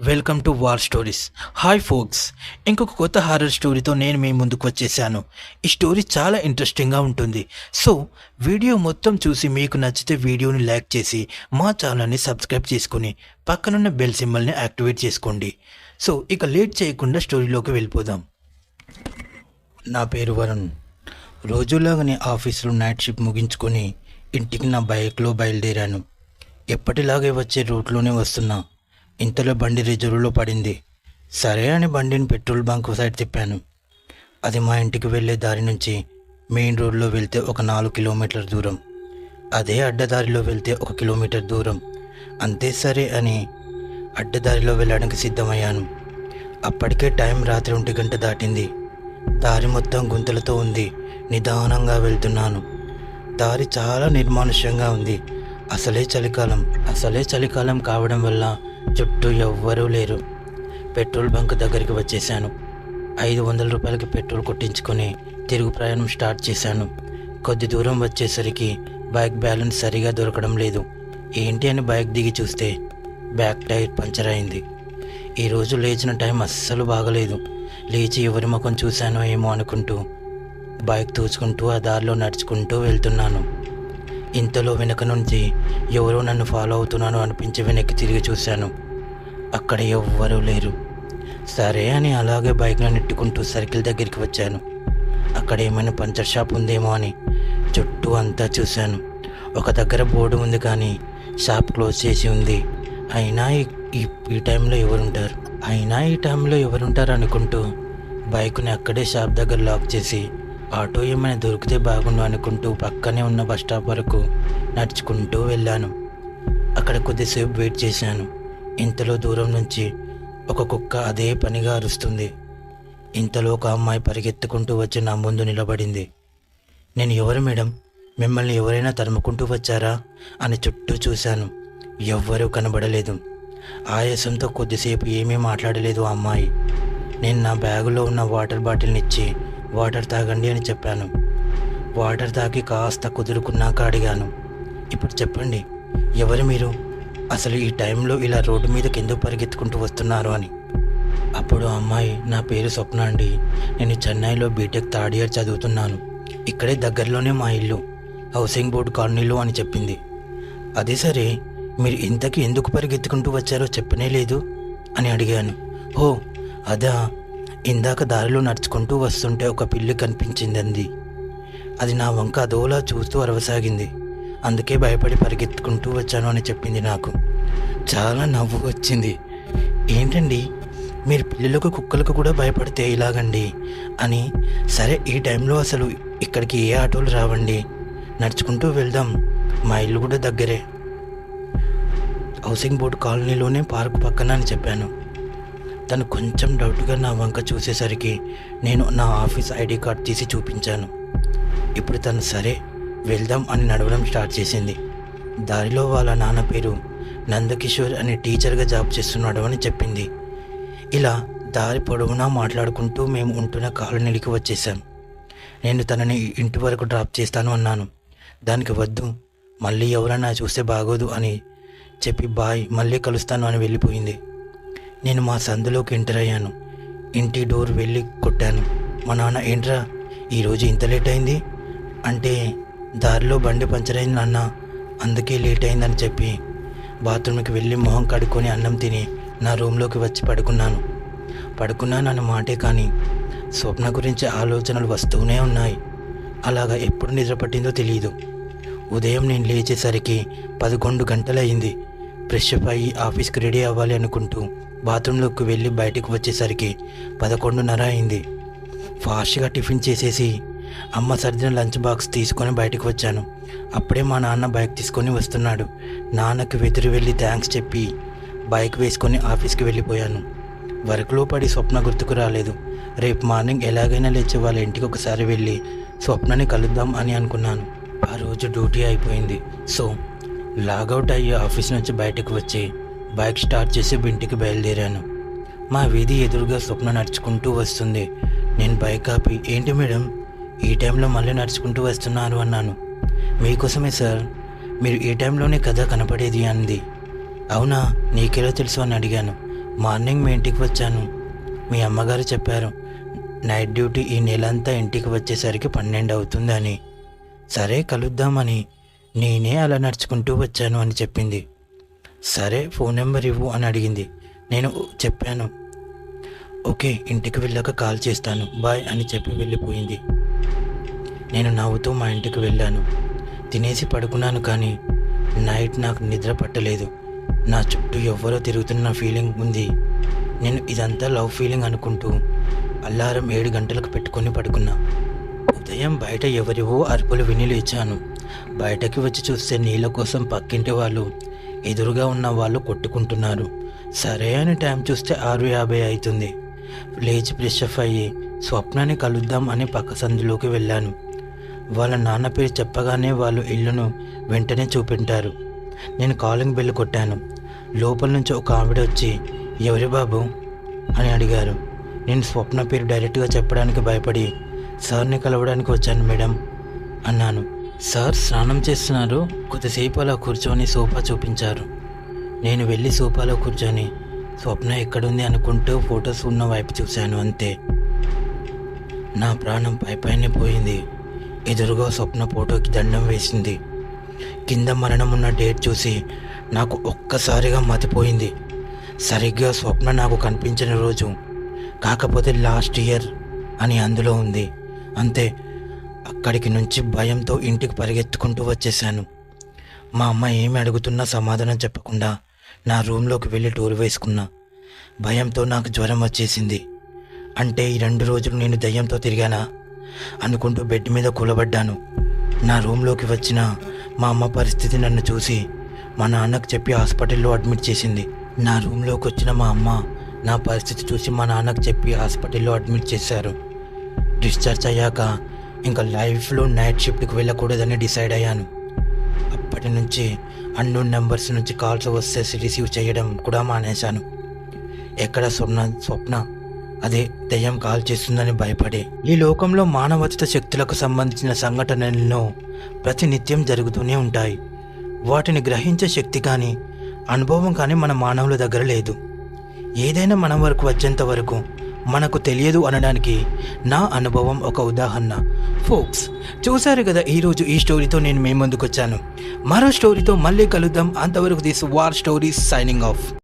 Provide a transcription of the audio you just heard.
Welcome to war stories. Hi folks. ఇంకొక కొత్త horror స్టోరీతో నేను మీ ముందుకు వచ్చేసాను. ఈ స్టోరీ చాలా ఇంట్రెస్టింగ్గా ఉంటుంది. సో వీడియో మొత్తం చూసి మీకు నచ్చితే వీడియోని లైక్ చేసి మా ఛానల్ని సబ్స్క్రైబ్ చేసుకుని పక్కనున్న బెల్ సింబల్ని యాక్టివేట్ చేసుకోండి. సో ఇక లేట్ చేయకుండా స్టోరీలోకి వెళ్ళిపోదాం. నా పేరు వరుణ్. రోజులాగానే ఆఫీసులో నైట్ షిఫ్ట్ ముగించుకొని ఇంటికి నా బైక్లో బయలుదేరాను. ఎప్పటిలాగే వచ్చే రూట్లోనే వస్తున్నా. ఇంతలో బండి రిజర్వ్లో పడింది. సరే అని బండిని పెట్రోల్ బంక్ సైడ్ తిప్పాను. అది మా ఇంటికి వెళ్ళే దారి నుంచి మెయిన్ రోడ్లో వెళ్తే ఒక నాలుగు కిలోమీటర్ల దూరం. అదే అడ్డదారిలో వెళ్తే ఒక కిలోమీటర్ దూరం. అంతే సరే అని అడ్డదారిలో వెళ్ళడానికి సిద్ధమయ్యాను. అప్పటికే టైం రాత్రి ఒంటి గంట దాటింది. దారి మొత్తం గుంతలతో ఉంది. నిదానంగా వెళ్తున్నాను. దారి చాలా నిర్మానుష్యంగా ఉంది. అసలే చలికాలం. అసలే చలికాలం కావడం వల్ల చుట్టూ ఎవ్వరూ లేరు. పెట్రోల్ బంక్ దగ్గరికి వచ్చేసాను ఐదు వందల రూపాయలకి పెట్రోల్ కొట్టించుకొని తిరుగు ప్రయాణం స్టార్ట్ చేశాను. కొద్ది దూరం వచ్చేసరికి బైక్ బ్యాలెన్స్ సరిగా దొరకడం లేదు. ఏంటి అని బైక్ దిగి చూస్తే బ్యాక్ టైర్ పంచర్ అయింది. ఈరోజు లేచిన టైం అస్సలు బాగలేదు. లేచి ఎవరి ముఖం చూశానో ఏమో అనుకుంటూ బైక్ తూచుకుంటూ ఆ దారిలో నడుచుకుంటూ వెళ్తున్నాను. ఇంతలో వెనక నుంచి ఎవరో నన్ను ఫాలో అవుతున్నాను అనిపించి వెనక్కి తిరిగి చూశాను. అక్కడ ఎవ్వరూ లేరు. సరే అని అలాగే బైక్లో నెట్టుకుంటూ సర్కిల్ దగ్గరికి వచ్చాను. అక్కడ ఏమైనా పంచర్ షాప్ ఉందేమో అని చుట్టూ అంతా చూశాను. ఒక దగ్గర బోర్డు ఉంది కానీ షాప్ క్లోజ్ చేసి ఉంది. అయినా ఈ- ఈ టైంలో ఎవరుంటారు? అయినా ఈ టైంలో ఎవరుంటారు అనుకుంటూ బైక్ని అక్కడే షాప్ దగ్గర లాక్ చేసి ఆటో ఏమైనా దొరికితే బాగుండు అనుకుంటూ పక్కనే ఉన్న బస్ స్టాప్ వరకు నడుచుకుంటూ వెళ్ళాను. అక్కడ కొద్దిసేపు వెయిట్ చేశాను. ఇంతలో దూరం నుంచి ఒక కుక్క అదే పనిగా అరుస్తుంది. ఇంతలో ఒక అమ్మాయి పరిగెత్తుకుంటూ వచ్చి నా ముందు నిలబడింది. నేను ఎవరు మేడం? మిమ్మల్ని ఎవరైనా తరుముకుంటూ వచ్చారా? అని చుట్టూ చూశాను. ఎవ్వరూ కనబడలేదు. ఆయాసంతో కొద్దిసేపు ఏమీ మాట్లాడలేదు ఆ అమ్మాయి. నేను నా బ్యాగులో ఉన్న వాటర్ బాటిల్ని ఇచ్చి వాటర్ తాగండి అని చెప్పాను. వాటర్ తాగి కాస్త కుదురుకున్నాక అడిగాను. ఇప్పుడు చెప్పండి ఎవరు మీరు? అసలు ఈ టైంలో ఇలా రోడ్డు మీదకి ఎందుకు పరిగెత్తుకుంటూ వస్తున్నారు అని. అప్పుడు అమ్మాయి నా పేరు స్వప్న అండి. నేను చెన్నైలో బీటెక్ థర్డ్ ఇయర్ చదువుతున్నాను. ఇక్కడే దగ్గరలోనే మా ఇల్లు హౌసింగ్ బోర్డు కాలనీలో అని చెప్పింది. అదే సరే మీరు ఇంతకీ ఎందుకు పరిగెత్తుకుంటూ వచ్చారో చెప్పనే లేదు అని అడిగాను. ఓ అదా ఇందాక దారిలో నడుచుకుంటూ వస్తుంటే ఒక పిల్లి కనిపించిందంది అది నా వంక అదోలా చూస్తూ అరవసాగింది. అందుకే భయపడి పరిగెత్తుకుంటూ వచ్చాను అని చెప్పింది నాకు. చాలా నవ్వు వచ్చింది. ఏంటండి? మీరు పిల్లలకు కుక్కలకు కూడా భయపడితే ఇలాగండి అని. సరే ఈ టైంలో అసలు ఇక్కడికి ఏ ఆటోలు రావండి? నడుచుకుంటూ వెళ్దాం. మా ఇల్లు కూడా దగ్గరే. హౌసింగ్ బోర్డు కాలనీలోనే పార్క్ పక్కన అని చెప్పాను. తను కొంచెం డౌట్గా నా వంక చూసేసరికి నేను నా ఆఫీస్ ఐడి కార్డ్ తీసి చూపించాను. ఇప్పుడు తను సరే వెళ్దాం అని నడవడం స్టార్ట్ చేసింది. దారిలో వాళ్ళ నాన్న పేరు నందకిషోర్ అనే టీచర్గా జాబ్ చేస్తున్నాడు అని చెప్పింది. ఇలా దారి పొడవునా మాట్లాడుకుంటూ మేము ఉంటున్న కాలనీకి వచ్చేసాం నేను తనని ఇంటి వరకు డ్రాప్ చేస్తాను అన్నాను. దానికి వద్దు మళ్ళీ ఎవరన్నా చూస్తే బాగోదు అని చెప్పి బాయ్ మళ్ళీ కలుస్తాను అని వెళ్ళిపోయింది. నేను మా సందులోకి ఎంటర్ అయ్యాను. ఇంటి డోర్ వెళ్ళి కొట్టాను. మా నాన్న ఏంట్రా ఈరోజు ఇంత లేట్ అయింది? అంటే దారిలో బండి పంచర్ అయింది నాన్న. అందుకే లేట్ అయిందని చెప్పి. బాత్రూమ్కి వెళ్ళి మొహం కడుక్కొని అన్నం తిని నా రూమ్లోకి వచ్చి పడుకున్నాను. పడుకున్నాను అన్న మాటే కానీ స్వప్న గురించి ఆలోచనలు వస్తూనే ఉన్నాయి. అలాగా ఎప్పుడు నిద్ర పట్టిందో తెలియదు ఉదయం నేను లేచేసరికి పదకొండు గంటలయ్యింది. ఫ్రెష్ అప్ అయ్యి ఆఫీస్కి రెడీ అవ్వాలి అనుకుంటూ బాత్రూంలోకి వెళ్ళి బయటకు వచ్చేసరికి పదకొండున్నర అయింది ఫాస్ట్గా టిఫిన్ చేసేసి అమ్మ సర్దిన లంచ్ బాక్స్ తీసుకొని బయటకు వచ్చాను. అప్పుడే మా నాన్న బైక్ తీసుకొని వస్తున్నాడు. నాన్నకి వెదురు వెళ్ళి థ్యాంక్స్ చెప్పి బైక్ వేసుకొని ఆఫీస్కి వెళ్ళిపోయాను. వర్క్లో పడి స్వప్న గుర్తుకు రాలేదు. రేపు మార్నింగ్ ఎలాగైనా లేచి వాళ్ళ ఇంటికి ఒకసారి వెళ్ళి స్వప్నని కలుద్దాం అని అనుకున్నాను. ఆ రోజు డ్యూటీ అయిపోయింది. సో లాగౌట్ అయ్యి ఆఫీస్ నుంచి బయటకు వచ్చి బైక్ స్టార్ట్ చేసి ఇంటికి బయలుదేరాను. మా వీధి ఎదురుగా స్వప్న నడుచుకుంటూ వస్తుంది. నేను బైక్ ఆపి ఏంటి మేడం? ఈ టైంలో మళ్ళీ నడుచుకుంటూ వస్తున్నారు అన్నాను. మీకోసమే సార్ మీరు ఈ టైంలోనే కథ కనపడేది అంది. అవునా నీకెలా తెలుసు అని అడిగాను. మార్నింగ్ మీ ఇంటికి వచ్చాను. మీ అమ్మగారు చెప్పారు నైట్ డ్యూటీ ఈ నెలంతా ఇంటికి వచ్చేసరికి పన్నెండు అవుతుందని సరే కలుద్దామని. నేనే అలా నడుచుకుంటూ వచ్చాను అని చెప్పింది. సరే ఫోన్ నెంబర్ ఇవ్వు అని అడిగింది. నేను చెప్పాను ఓకే ఇంటికి వెళ్ళాక కాల్ చేస్తాను. బాయ్ అని చెప్పి వెళ్ళిపోయింది. నేను నవ్వుతూ మా ఇంటికి వెళ్ళాను. తినేసి పడుకున్నాను కానీ నైట్ నాకు నిద్ర పట్టలేదు. నా చుట్టూ ఎవ్వరో తిరుగుతున్న ఫీలింగ్ ఉంది. నేను ఇదంతా లవ్ ఫీలింగ్ అనుకుంటూ అల్లారం ఏడు గంటలకు పెట్టుకొని పడుకున్నా. ఉదయం బయట ఎవరివో అరుపులు విని లేచాను. బయటకి వచ్చి చూస్తే నీళ్ళ కోసం పక్కింటి వాళ్ళు ఎదురుగా ఉన్న వాళ్ళు కొట్టుకుంటున్నారు. సరే అని టైం చూస్తే ఆరు యాభై అవుతుంది లేచి ఫ్రెష్ అప్ అయ్యి స్వప్నాన్ని కలుద్దాం అని పక్క సందులోకి వెళ్ళాను. వాళ్ళ నాన్న పేరు చెప్పగానే వాళ్ళు ఇల్లును వెంటనే చూపింటారు. నేను కాలింగ్ బెల్ కొట్టాను. లోపల నుంచి ఒక ఆవిడ వచ్చి ఎవరి బాబు? అని అడిగారు. నేను స్వప్న పేరు డైరెక్ట్గా చెప్పడానికి భయపడి సార్ని కలవడానికి వచ్చాను మేడం అన్నాను. సార్ స్నానం చేస్తున్నారు. కొద్దిసేపు అలా కూర్చొని సోఫా చూపించారు. నేను వెళ్ళి సోఫాలో కూర్చొని స్వప్న ఎక్కడుంది అనుకుంటూ ఫొటోస్ ఉన్న వైపు చూశాను అంతే. నా ప్రాణం పైపైనే పోయింది. ఎదురుగా స్వప్న ఫోటోకి దండం వేసింది. కింద మరణం ఉన్న డేట్ చూసి నాకు ఒక్కసారిగా మతిపోయింది. సరిగ్గా స్వప్న నాకు కనిపించిన రోజు. కాకపోతే లాస్ట్ ఇయర్ అని అందులో ఉంది. అంతే అక్కడికి నుంచి భయంతో ఇంటికి పరిగెత్తుకుంటూ వచ్చేసాను మా అమ్మ ఏమి అడుగుతున్నా సమాధానం చెప్పకుండా నా రూమ్లోకి వెళ్ళి టూర్ వేసుకున్నా. భయంతో నాకు జ్వరం వచ్చేసింది. అంటే ఈ రెండు రోజులు నేను దయ్యంతో తిరిగానా? అనుకుంటూ బెడ్ మీద కూలబడ్డాను. నా రూమ్లోకి వచ్చిన మా అమ్మ పరిస్థితి నన్ను చూసి మా నాన్నకు చెప్పి హాస్పిటల్లో అడ్మిట్ చేసింది. నా రూమ్లోకి వచ్చిన మా అమ్మ నా పరిస్థితి చూసి మా నాన్నకు చెప్పి హాస్పిటల్లో అడ్మిట్ చేశారు. డిశ్చార్జ్ అయ్యాక ఇంకా లైఫ్లో నైట్ షిఫ్ట్కి వెళ్ళకూడదని డిసైడ్ అయ్యాను. అప్పటి నుంచి అన్నోన్ నెంబర్స్ నుంచి కాల్స్ వస్తే రిసీవ్ చేయడం కూడా మానేశాను. ఎక్కడ స్వప్న స్వప్న అదే దయ్యం కాల్ చేస్తుందని భయపడే ఈ లోకంలో మానవచిత శక్తులకు సంబంధించిన సంఘటనలను ప్రతినిత్యం జరుగుతూనే ఉంటాయి. వాటిని గ్రహించే శక్తి కానీ అనుభవం కానీ మన మానవుల దగ్గర లేదు. ఏదైనా మన వరకు వచ్చేంత వరకు మనకు తెలియదు అనడానికి నా అనుభవం ఒక ఉదాహరణ. ఫోక్స్ చూశారు కదా ఈరోజు ఈ స్టోరీతో నేను మీ ముందుకు వచ్చాను మరో స్టోరీతో మళ్ళీ కలుద్దాం. అంతవరకు this war stories signing off.